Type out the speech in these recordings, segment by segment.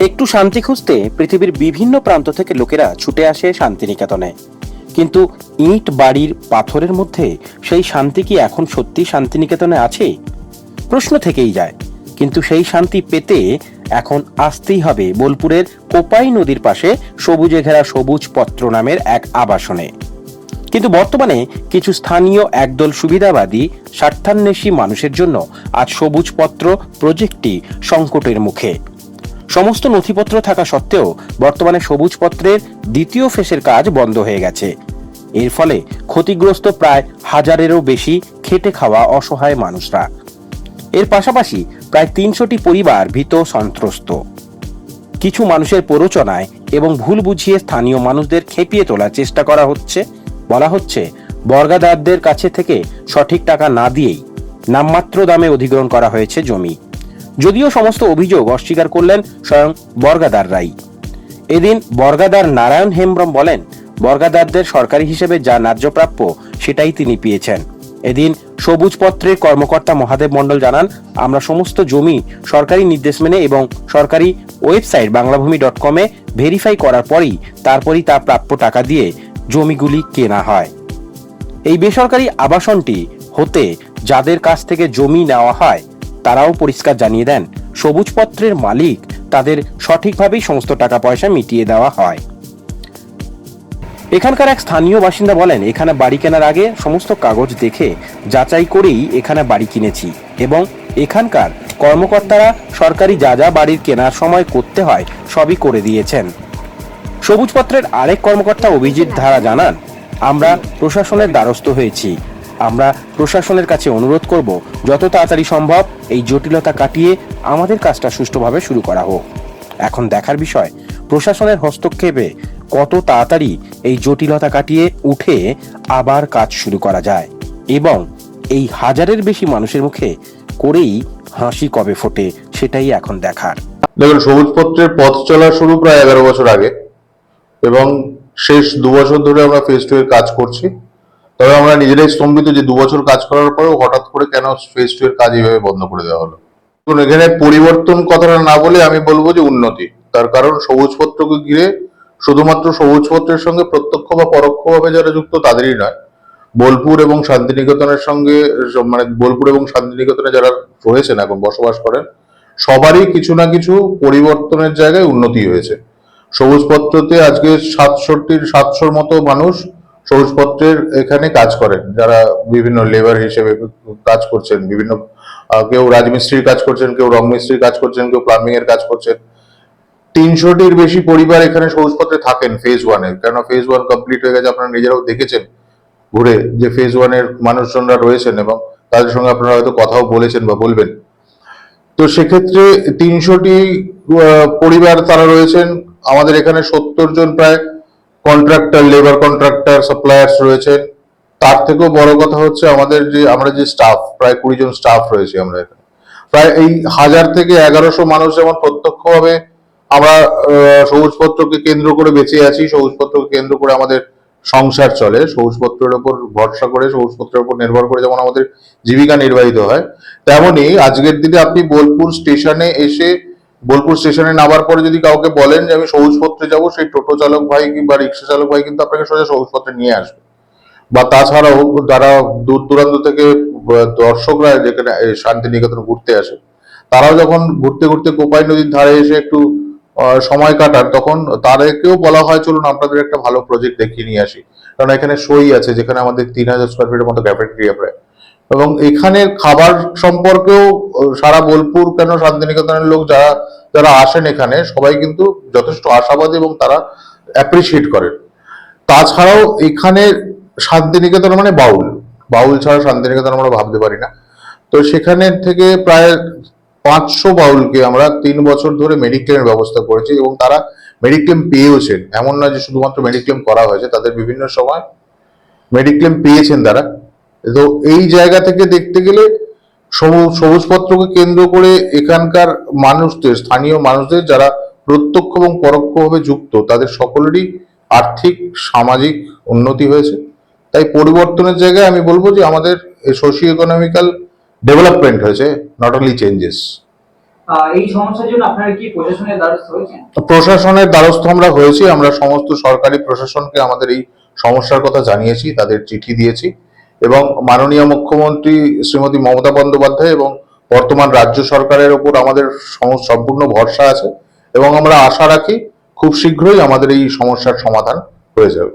একটু শান্তি খুঁজতে পৃথিবীর বিভিন্ন প্রান্ত থেকে লোকেরা ছুটে আসে শান্তিনিকেতনে। কিন্তু ইট বাড়ির পাথরের মধ্যে সেই শান্তি কি এখন সত্যি শান্তিনিকেতনে আছে? প্রশ্ন থেকেই যায়। কিন্তু সেই শান্তি পেতে এখন আসতেই হবে বোলপুরের কোপাই নদীর পাশে সবুজে ঘেরা সবুজ পত্র নামের এক আবাসনে। কিন্তু বর্তমানে কিছু স্থানীয় একদল সুবিধাবাদী, স্বার্থান্বেষী মানুষের জন্য আজ সবুজ পত্র প্রজেক্টটি সংকটের মুখে। সমস্ত নথিপত্র থাকা সত্ত্বেও বর্তমানে সবুজ পত্রের দ্বিতীয় ফেসের কাজ বন্ধ হয়ে গেছে। এর ফলে ক্ষতিগ্রস্ত প্রায় হাজারেরও বেশি খেটে খাওয়া অসহায় মানুষরা। এর পাশাপাশি প্রায় তিনশোটি পরিবার ভীত সন্ত্রস্ত। কিছু মানুষের প্ররোচনায় এবং ভুল বুঝিয়ে স্থানীয় মানুষদের খেপিয়ে তোলার চেষ্টা করা হচ্ছে। বলা হচ্ছে, বর্গাদারদের কাছে থেকে সঠিক টাকা না দিয়েই নামমাত্র দামে অধিগ্রহণ করা হয়েছে জমি। যদিও সমস্ত অভিযোগ অস্বীকার করলেন স্বয়ং বর্গাদার রাই। এদিন বর্গাদার নারায়ণ হেমব্রম বলেন, বর্গাদারদের সরকারি হিসেবে যা ন্যায্যপ্রাপ্য সেটাই তিনি পেয়েছেন। এদিন সবুজ পত্রের কর্মকর্তা মহাদেব মণ্ডল জানান, আমরা সমস্ত জমি সরকারি নির্দেশ মেনে এবং সরকারি ওয়েবসাইট বাংলাভূমি ডট কমে ভেরিফাই করার পরই তারপরই তা প্রাপ্য টাকা দিয়ে জমিগুলি কেনা হয়। এই বেসরকারি আবাসনটি হতে যাদের কাছ থেকে জমি নেওয়া হয় তারাও পরিষ্কার জানিয়ে দেন সবুজ পত্রের মালিক তাদের সঠিকভাবেই সমস্ত টাকা পয়সা মিটিয়ে দেওয়া হয়। এখানকার এক স্থানীয় বাসিন্দা বলেন, এখানে বাড়ি কেনার আগে সমস্ত কাগজ দেখে যাচাই করেই এখানে বাড়ি কিনেছি এবং এখানকার কর্মকর্তারা সরকারি যা যা বাড়ির কেনার সময় করতে হয় সবই করে দিয়েছেন। সবুজপত্রের আরেক কর্মকর্তা অভিজিৎ ধারা জানান, আমরা প্রশাসনের দ্বারস্থ হয়েছি। আমরা প্রশাসনের কাছে অনুরোধ করব, যত তাড়াতাড়ি সম্ভব এই জটিলতা কাটিয়ে আমাদের কাজটা সুষ্ঠুভাবে শুরু করা হোক। এখন দেখার বিষয়, প্রশাসনের হস্তক্ষেপে কত তাড়াতাড়ি এই জটিলতা কাটিয়ে উঠে আবার কাজ শুরু করা যায় এবং এই হাজারের বেশি মানুষের মুখে করেই হাসি কবে ফোটে সেটাই এখন দেখার। দেখুন সবুজ পত্রের পথ চলা শুরু প্রায় এগারো বছর আগে এবং শেষ দু বছর ধরে আমরা ফেজ টু কাজ করছি। তবে আমরা নিজেরাই স্তম্ভিত যে দু বছর কাজ করার পরেও হঠাৎ করে কেন ফেজ টু এর কাজ এইভাবে বন্ধ করে দেওয়া হলো? দেখুন, এখানে পরিবর্তন কথাটা না বলে আমি বলব যে উন্নতি। তার কারণ সবুজ পত্রকে ঘিরে শুধুমাত্র সবুজ পত্রের সঙ্গে প্রত্যক্ষ বা পরোক্ষভাবে যারা যুক্ত তাদেরই নয়। বোলপুর এবং শান্তিনিকেতনের সঙ্গে মানে বোলপুর এবং শান্তিনিকেতনে যারা রয়েছেন এখন বসবাস করেন সবারই কিছু না কিছু পরিবর্তনের জায়গায় উন্নতি হয়েছে। সবুজপত্রতে আজকে সাতষট্টির সাতশোর মতো মানুষ সবুজপত্রের এখানে কাজ করেন, যারা বিভিন্ন লেবার হিসেবে কাজ করছেন, বিভিন্ন কেউ রাজমিস্ত্রির কাজ করছেন, কেউ রং মিস্ত্রির কাজ করছেন, কেউ প্লাম্বিং এর কাজ করছেন। তিনশোটির বেশি পরিবার এখানে সবুজপত্রে থাকেন ফেজ ওয়ানে কেন ফেজ ওয়ান কমপ্লিট হয়ে গেছে, আপনারা নিজেরাও দেখেছেন ঘুরে যে ফেজ ওয়ানের মানুষজনরা রয়েছেন এবং তাদের সঙ্গে আপনারা হয়তো কথাও বলেছেন বা বলবেন। তো সেক্ষেত্রে তিনশোটি পরিবার তারা রয়েছেন, আমাদের এখানে সত্তর জন প্রায় কন্ট্রাক্টর লেবার কন্ট্রাক্টর সাপ্লায়ার্স রয়েছেন। তার থেকেও বড় কথা হচ্ছে আমাদের যে, আমরা যে স্টাফ প্রায় কুড়ি জন স্টাফ রয়েছে আমরা এখানে। প্রায় এই হাজার থেকে এগারোশো মানুষ যেমন প্রত্যক্ষভাবে আমরা সবুজপত্রকে কেন্দ্র করে বেঁচে আছি, সবুজপত্রকে কেন্দ্র করে আমাদের সংসার চলে, সবুজপত্রের উপর ভরসা করে, সবুজপত্রের উপর নির্ভর করে যেমন আমাদের জীবিকা নির্বাহিত হয়, তেমনি আজকের দিনে আপনি বোলপুর স্টেশনে এসে বোলপুর স্টেশনে নামার পরে যদি কাউকে বলেন যে আমি সবুজপত্রে যাব, সেই টোটো চালক ভাই কিংবা রিক্সা চালক ভাই কিন্তু আপনাকে সোজা সবুজপত্রে নিয়ে আসবে। বা তাছাড়াও যারা দূর দূরান্ত থেকে দর্শকরা যেখানে শান্তিনিকেতন ঘুরতে আসে, তারাও যখন ঘুরতে ঘুরতে কোপাই নদীর ধারে এসে একটু সময় কাটান, তখন তাদেরকেও বলা হয়, চলুন আপনাদের একটা ভালো প্রজেক্ট দেখিয়ে নিয়ে আসি। কারণ এখানে সই আছে, যেখানে আমাদের তিন হাজার স্কোয়ার ফিটের মতো ক্যাফেটেরিয়া প্রায়। এবং এখানের খাবার সম্পর্কেও সারা বোলপুর কেন শান্তিনিকেতনের লোক যারা যারা আসেন এখানে, সবাই কিন্তু যথেষ্ট আশাবাদী এবং তারা অ্যাপ্রিসিয়েট করেন। তাছাড়াও এখানে শান্তিনিকেতন মানে বাউল। বাউল ছাড়া শান্তিনিকেতন আমরা ভাবতে পারি না। তো সেখানে থেকে প্রায় পাঁচশো বাউলকে আমরা তিন বছর ধরে মেডিক্লেমের ব্যবস্থা করেছি এবং তারা মেডিক্লেম পেয়েওছেন। এমন নয় যে শুধুমাত্র মেডিক্লেম করা হয়েছে, তাদের বিভিন্ন সময় মেডিক্লেম পেয়েছেন তারা। তো এই জায়গা থেকে দেখতে গেলে সবুজ সবুজপত্রকে কেন্দ্র করে এখানকার মানুষদের স্থানীয় মানুষদের যারা প্রত্যক্ষ এবং পরোক্ষভাবে যুক্ত তাদের সকলেরই আর্থিক সামাজিক উন্নতি হয়েছে। তাই পরিবর্তনের জায়গায় আমি বলব যে আমাদের সোশিও ইকোনমিক্যাল ডেভেলপমেন্ট হয়েছে নট অনলি চেঞ্জেস এই সমস্যার জন্য আপনারা কি প্রশাসনের দ্বারস্থ হয়েছেন? প্রশাসনের দ্বারস্থ আমরা হয়েছি আমরা সমস্ত সরকারি প্রশাসনকে আমাদের এই সমস্যার কথা জানিয়েছি তাদের চিঠি দিয়েছি। এবং মাননীয় মুখ্যমন্ত্রী শ্রীমতী মমতা বন্দ্যোপাধ্যায় এবং বর্তমান রাজ্য সরকারের ওপর আমাদের সম্পূর্ণ ভরসা আছে এবং আমরা আশা রাখি খুব শীঘ্রই আমাদের এই সমস্যার সমাধান হয়ে যাবে।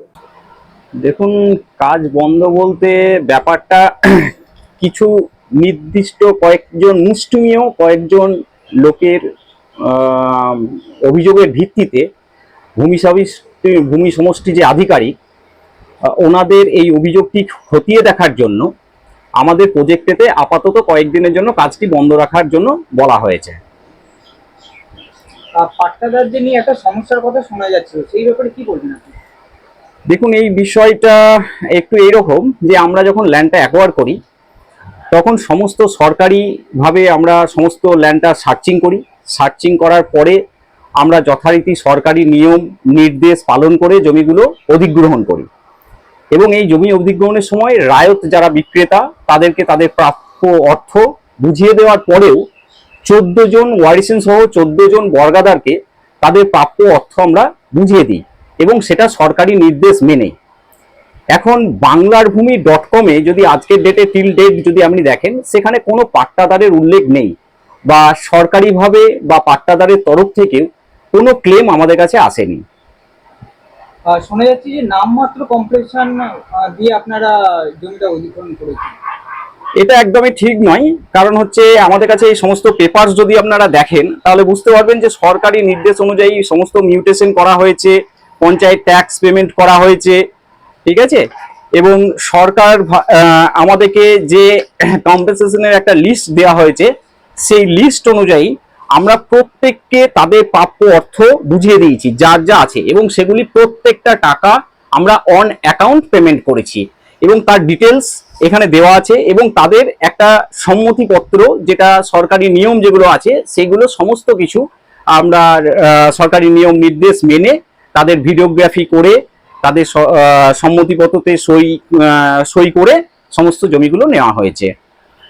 দেখুন, কাজ বন্ধ বলতে ব্যাপারটা কিছু নির্দিষ্ট কয়েকজন মুষ্টিমীয় কয়েকজন লোকের অভিযোগের ভিত্তিতে ভূমি সমষ্টি ভূমি সমষ্টি যে আধিকারিক ওনাদের এই অভিযোগটি খতিয়ে দেখার জন্য আমাদের প্রজেক্টেতে আপাতত কয়েকদিনের জন্য কাজটি বন্ধ রাখার জন্য বলা হয়েছে। পাট্টাদারদের নিয়ে একটা সমস্যার কথা শোনা যাচ্ছে সেই ব্যাপারে কি বলবেন আপনি? দেখুন এই বিষয়টা একটু এইরকম যে আমরা যখন ল্যান্ডটা অ্যাকোয়ার করি তখন সমস্ত সরকারিভাবে আমরা সমস্ত ল্যান্ডটা সার্চিং করি। সার্চিং করার পরে আমরা যথারীতি সরকারি নিয়ম নির্দেশ পালন করে জমিগুলো অধিগ্রহণ করি। এবং এই জমি অধিগ্রহণের সময় রায়ত যারা বিক্রেতা, তাদেরকে তাদের প্রাপ্য অর্থ বুঝিয়ে দেওয়ার পরেও চোদ্দ জন ওয়ারিসেন সহ চোদ্দ জন বর্গাদারকে তাদের প্রাপ্য অর্থ আমরা বুঝিয়ে দিই এবং সেটা সরকারি নির্দেশ মেনে এখন বাংলার ভূমি ডট কমে যদি আজকের ডেটে টিল ডেট যদি আপনি দেখেন, সেখানে কোনো পাট্টাদারের উল্লেখ নেই বা সরকারিভাবে বা পাট্টাদারের তরফ থেকে কোনো ক্লেম আমাদের কাছে আসেনি। শোনা যাচ্ছে যে নামমাত্র কম্প্লেশন দিয়ে আপনারা জমিটা অধিগ্রহণ করেছেন। এটা একদমই ঠিক নয়। কারণ হচ্ছে আমাদের কাছে এই সমস্ত পেপারস যদি আপনারা দেখেন, তাহলে বুঝতে পারবেন যে সরকারি নির্দেশ অনুযায়ী সমস্ত মিউটেশন করা হয়েছে, পঞ্চায়েত ট্যাক্স পেমেন্ট করা হয়েছে, ঠিক আছে? এবং সরকার আমাদেরকে যে কম্পেনসেশনের একটা লিস্ট দেওয়া হয়েছে, সেই লিস্ট অনুযায়ী আমরা প্রত্যেককে তাদের প্রাপ্য অর্থ বুঝিয়ে দিয়েছি, যার যা আছে, এবং সেগুলি প্রত্যেকটা টাকা আমরা অন অ্যাকাউন্ট পেমেন্ট করেছি। এবং তার ডিটেলস এখানে দেওয়া আছে, এবং তাদের একটা সম্মতিপত্র, যেটা সরকারি নিয়ম যেগুলো আছে, সেগুলো সমস্ত কিছু আমরা সরকারি নিয়ম নির্দেশ মেনে তাদের ভিডিওগ্রাফি করে, তাদের সম্মতিপত্রতে সই সই করে সমস্ত জমিগুলো নেওয়া হয়েছে।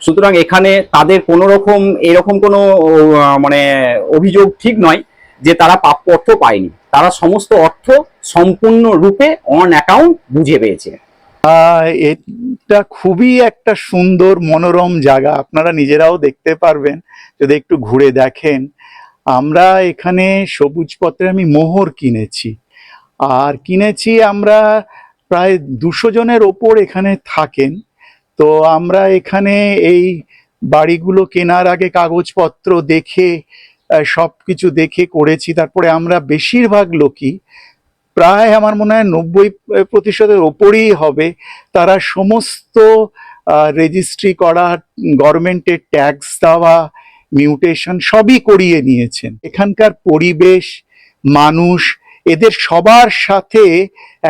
সুতরাং এখানে তাদের কোনো রকম এরকম কোনো মানে অভিযোগ ঠিক নয় যে তারা প্রাপ্য অর্থ পায়নি। তারা সমস্ত অর্থ সম্পূর্ণ রূপে অন অ্যাকাউন্ট বুঝে পেয়েছে। এটা খুবই একটা সুন্দর মনোরম জায়গা। আপনারা নিজেরাও দেখতে পারবেন, যদি একটু ঘুরে দেখেন। আমরা এখানে সবুজ পত্রে আমি মোহর কিনেছি। আর কিনেছি আমরা প্রায় দুশো জনের ওপর এখানে থাকেন। তো আমরা এখানে এই বাড়িগুলো কেনার আগে কাগজপত্র দেখে সব কিছু দেখে করেছি। তারপরে আমরা বেশিরভাগ লোকই, প্রায় আমার মনে হয় নব্বই প্রতিশতের ওপরই হবে, তারা সমস্ত রেজিস্ট্রি করা গভর্নমেন্টের ট্যাক্স দেওয়া মিউটেশন সবই করিয়ে নিয়েছেন। এখানকার পরিবেশ, মানুষ এদের সবার সাথে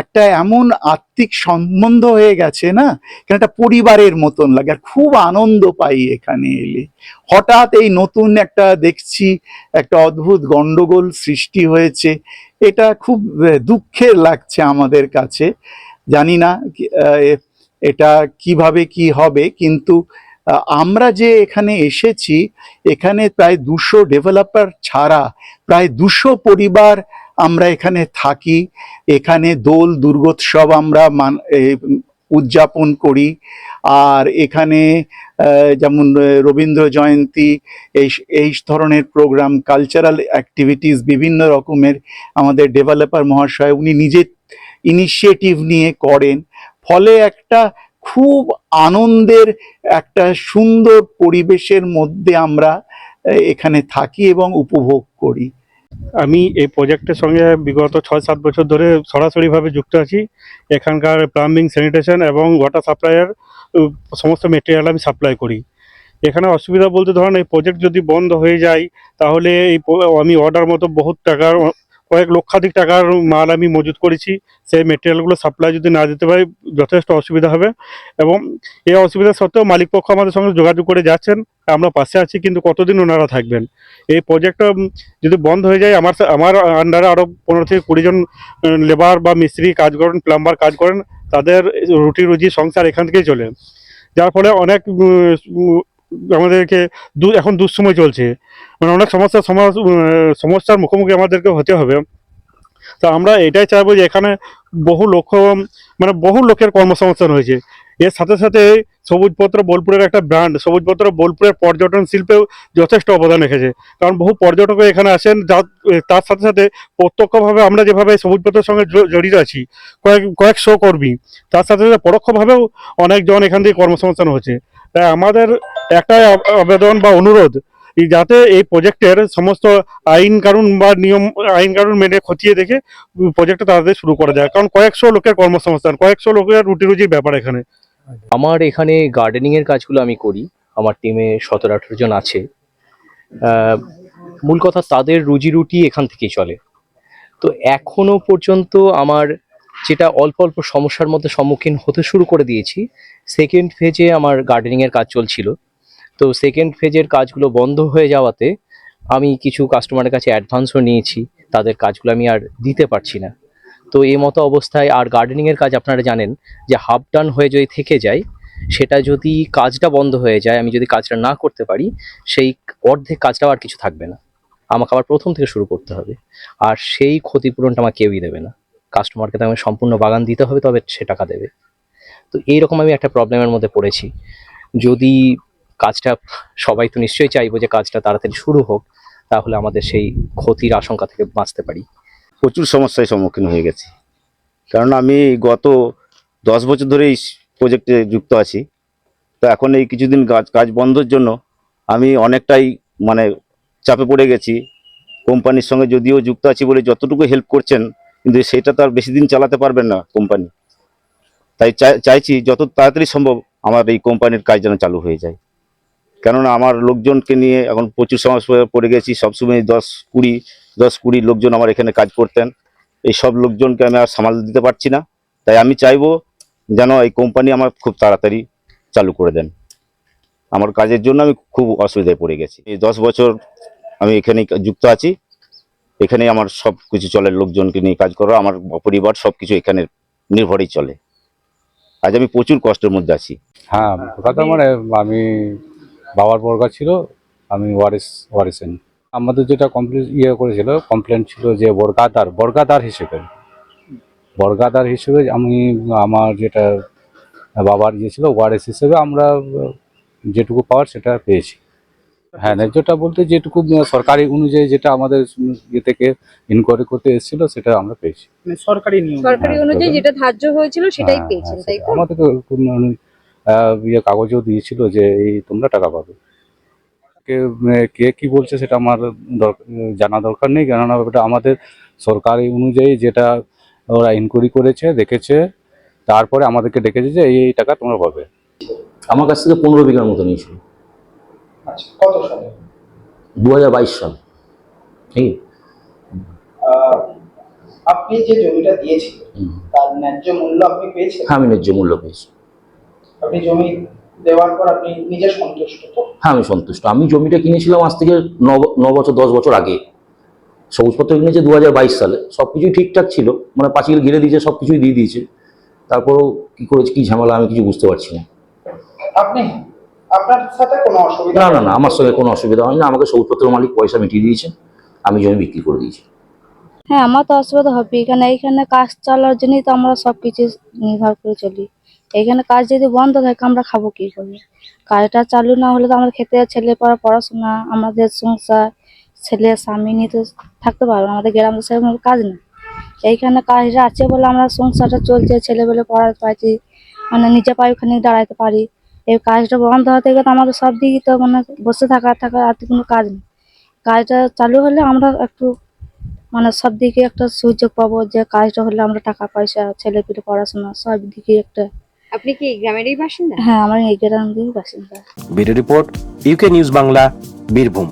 একটা এমন আত্মিক সম্বন্ধ হয়ে গেছে না এখানে একটা পরিবারের মতন লাগে। আর খুব আনন্দ পাই এখানে এলে। হঠাৎ এই নতুন একটা দেখছি, একটা অদ্ভুত গন্ডগোল সৃষ্টি হয়েছে। এটা খুব দুঃখের লাগছে আমাদের কাছে। জানি না এটা কীভাবে কি হবে, কিন্তু আমরা যে এখানে এসেছি, এখানে প্রায় দুশো ডেভেলপার ছাড়া, প্রায় দুশো পরিবার আমরা এখানে থাকি, এখানে দোল, দুর্গোৎসব আমরা মান উদযাপন করি। আর এখানে যেমন রবীন্দ্র জয়ন্তী, এই এই ধরনের প্রোগ্রাম কালচারাল অ্যাক্টিভিটিস বিভিন্ন রকমের আমাদের ডেভেলপার মহাশয়, উনি নিজে ইনিশিয়েটিভ নিয়ে করেন। ফলে একটা খুব আনন্দের, একটা সুন্দর পরিবেশের মধ্যে আমরা এখানে থাকি এবং উপভোগ করি। আমি এই প্রজেক্টের সঙ্গে বিগত ছয় সাত বছর ধরে সরাসরিভাবে যুক্ত আছি। এখানকার প্লাম্বিং স্যানিটেশন এবং ওয়াটার সাপ্লাইয়ের সমস্ত মেটেরিয়াল আমি সাপ্লাই করি। এখানে অসুবিধা বলতে ধরেন, এই প্রজেক্ট যদি বন্ধ হয়ে যায়, তাহলে এই আমি অর্ডার মতো বহুত টাকার কয়েক লক্ষাধিক টাকার মাল আমি মজুত করেছি। সেই মেটেরিয়ালগুলো সাপ্লাই যদি না দিতে পারি, যথেষ্ট অসুবিধা হবে। এবং এই অসুবিধা সত্ত্বেও মালিক পক্ষ আমাদের সঙ্গে যোগাযোগ করে যাচ্ছেন। আমরা পাশে আছি, কিন্তু কতদিন ওনারা থাকবেন? এই প্রজেক্টটা যদি বন্ধ হয়ে যায়, আমার আমার আন্ডারে আরও পনেরো থেকে কুড়ি জন লেবার বা মিস্ত্রি কাজ করেন প্লাম্বার কাজ করেন, তাদের রুটি রুজি সংসার এখান থেকেই চলে। যার ফলে অনেক আমাদেরকে এখন দুঃসময় চলছে। মানে অনেক সমস্যার সমস্যার মুখোমুখি আমাদেরকে হতে হবে। তা আমরা এটাই চাইব যে এখানে বহু লোক মানে বহু লোকের কর্মসংস্থান হয়েছে। এর সাথে সাথে সবুজপত্র বোলপুরের একটা ব্র্যান্ড, সবুজপত্র বোলপুরের পর্যটন শিল্পেও যথেষ্ট অবদান রেখেছে। কারণ বহু পর্যটক এখানে আসেন, যা- তার সাথে সাথে প্রত্যক্ষভাবে আমরা যেভাবে সবুজপত্রের সঙ্গে জড়িত আছি, কয়েক কয়েক শো কর্মী, তার সাথে সাথে পরোক্ষভাবেও অনেকজন এখান থেকে কর্মসংস্থান হচ্ছে। তাই আমাদের একটাই আবেদন বা অনুরোধ যাতে এই প্রজেক্টের সমস্ত আইন কানুন বা নিয়ম, আইন কানুন মেনে খতিয়ে দেখে প্রজেক্টটা তাড়াতাড়ি শুরু করা যায়। কারণ কয়েকশো লোকের কর্মসংস্থান, কয়েকশো লোকের রুটি রুজির ব্যাপার এখানে। আমার এখানে গার্ডেনিং এর কাজগুলো আমি করি। আমার টিমে সতেরো আঠেরো জন আছে। মূল কথা তাদের রুজি রুটি এখান থেকেই চলে। তো এখনও পর্যন্ত আমার যেটা অল্প অল্প সমস্যার মধ্যে সম্মুখীন হতে শুরু করে দিয়েছি। সেকেন্ড ফেজে আমার গার্ডেনিংয়ের কাজ চলছিল। তো সেকেন্ড ফেজের কাজগুলো বন্ধ হয়ে যাওয়াতে আমি কিছু কাস্টমারের কাছে অ্যাডভান্সও নিয়েছি। তাদের কাজগুলো আমি আর দিতে পারছি না। তো এই মতো অবস্থায় আর গার্ডেনিংয়ের কাজ আপনারা জানেন যে হাফ ডান হয়ে যদি থেকে যায়, সেটা যদি কাজটা বন্ধ হয়ে যায়, আমি যদি কাজটা না করতে পারি, সেই অর্ধেক কাজটাও আর কিছু থাকবে না। আমাকে আবার প্রথম থেকে শুরু করতে হবে। আর সেই ক্ষতিপূরণটা আমার কেউই দেবে না। কাস্টমারকে তো আমি সম্পূর্ণ বাগান দিতে হবে, তবে সে টাকা দেবে। তো এইরকম আমি একটা প্রবলেমের মধ্যে পড়েছি। যদি কাজটা, সবাই তো নিশ্চয়ই চাইব যে কাজটা তাড়াতাড়ি শুরু হোক, তাহলে আমাদের সেই ক্ষতির আশঙ্কা থেকে বাঁচতে পারি। প্রচুর সমস্যার সম্মুখীন হয়ে গেছি। কারণ আমি গত দশ বছর ধরে এই প্রজেক্টে যুক্ত আছি। তো এখন এই কিছুদিন কাজ কাজ বন্ধের জন্য আমি অনেকটাই মানে চাপে পড়ে গেছি। কোম্পানির সঙ্গে যদিও যুক্ত আছি বলে যতটুকু হেল্প করছেন কিন্তু সেটা তো আর বেশি দিন চালাতে পারবেন না কোম্পানি। তাই চাই- চাইছি যত তাড়াতাড়ি সম্ভব আমার এই কোম্পানির কাজ যেন চালু হয়ে যায়। কেননা আমার লোকজনকে নিয়ে এখন প্রচুর সমস্যায় পড়ে গেছি, সবসময় দশ কুড়ি দশ কুড়ি লোকজন আমার এখানে কাজ করতেন। এই সব লোকজনকে আমি আর সামাল দিতে পারছি না। তাই আমি চাইব যেন এই কোম্পানি আমার খুব তাড়াতাড়ি চালু করে দেন। আমার কাজের জন্য আমি খুব অসুবিধায় পড়ে গেছি। এই দশ বছর আমি এখানে যুক্ত আছি। এখানেই আমার সব কিছু চলে, লোকজনকে নিয়ে কাজ করা, আমার পরিবার সব কিছু এখানে নির্ভরেই চলে। আজ আমি প্রচুর কষ্টের মধ্যে আছি। হ্যাঁ কথা মানে আমি বাবার বর্গা ছিল, আমি ওয়ারিস, ওয়ারিসেন। আমাদের যেটা কমপ্লেন ইয়ে করেছিল কমপ্লেন ছিল যে বর্গাদার বর্গাদার হিসেবে। বর্গাদার হিসেবে আমি, আমার যেটা বাবার ইয়ে ছিল, ওয়ারিস হিসেবে আমরা যেটুকু পাওয়ার সেটা পেয়েছি। হ্যাঁ ন্যায্যটা বলতে যেটুকু সরকারি অনুযায়ী যেটা আমাদের ইয়ে থেকে ইনকোয়ারি করতে এসেছিল সেটা আমরা পেয়েছি। মানে সরকারি নিয়ম সরকারি অনুযায়ী যেটা ধার্য হয়েছিল সেটাই হ্যাঁ, পেয়েছেন হ্যাঁ, তাই। তো? আমাদেরকে কোনো, ইয়ে কাগজও দিয়েছিল যে এই তোমরা টাকা পাবে। কে মানে কে কি বলছে সেটা আমার জানা দরকার নেই কেননা এটা আমাদের সরকারি অনুযায়ী যেটা ওরা ইনকোয়ারি করেছে দেখেছে তারপরে আমাদেরকে ডেকেছে যে এই এই টাকা তোমরা পাবে। আমার কাছ থেকে পনেরো বিঘার মতো নিয়েছিল। কত সালে? দু হাজার বাইশ সাল। ঠিক আপনি যে জমিটা দিয়েছিলেন তার ন্যায্য মূল্য আপনি পেয়েছেন হ্যাঁ আমি ন্যায্য মূল্য পেয়েছি। আপনি জমি দেওয়ার পর আপনি নিজে সন্তুষ্ট তো? হ্যাঁ আমি সন্তুষ্ট। আমি জমিটা কিনেছিলাম আজ থেকে ন ন বছর দশ বছর আগে। সবুজপত্র কিনেছে দু হাজার বাইশ সালে। সব কিছুই ঠিকঠাক ছিল। মানে পাঁচিল ঘিরে দিয়েছে সব কিছুই দিয়ে দিয়েছে। তারপরেও কি করেছে কি ঝামেলা আমি কিছু বুঝতে পারছি না। আপনি আপনার সাথে কোনো অসুবিধা না না না আমার সঙ্গে কোনো অসুবিধা হয়নি। আমাকে সবুজপত্র মালিক পয়সা মিটিয়ে দিয়েছে আমি জমি বিক্রি করে দিয়েছি। হ্যাঁ আমার তো অসুবিধা হবে। এখানে এইখানে কাজ চালার জন্যই তো আমরা সব কিছু নির্ভর করে চলি। এইখানে কাজ যদি বন্ধ থাকে আমরা খাব কি করে? কাজটা চালু না হলে তো আমাদের খেতে ছেলে পড়া পড়াশোনা আমাদের সংসার ছেলে স্বামী নিয়ে তো থাকতে পারব না। আমাদের গ্রামে সেরকম কাজ না এইখানে কাজটা আছে বলে আমরা সংসারটা চলছে ছেলে বলে পড়াতে পারছি মানে নিজে পায়ে ওখানে দাঁড়াতে পারি। এই কাজটা বন্ধ হতে গেলে আমাদের সব দিকে তো মানে বসে থাকা থাকা আর তো কোনো কাজ নেই। কাজটা চালু হলে আমরা একটু মানে সব দিকে একটা সুযোগ পাবো যে কাজটা হলে আমরা টাকা পয়সা ছেলে পিলে পড়াশোনা সব দিকে একটা আপনি কি গ্রামেরই বাসিন্দা? হ্যাঁ আমার এই গ্রামেরই বাসিন্দা। Bureau report UK news Bangla Birbhum.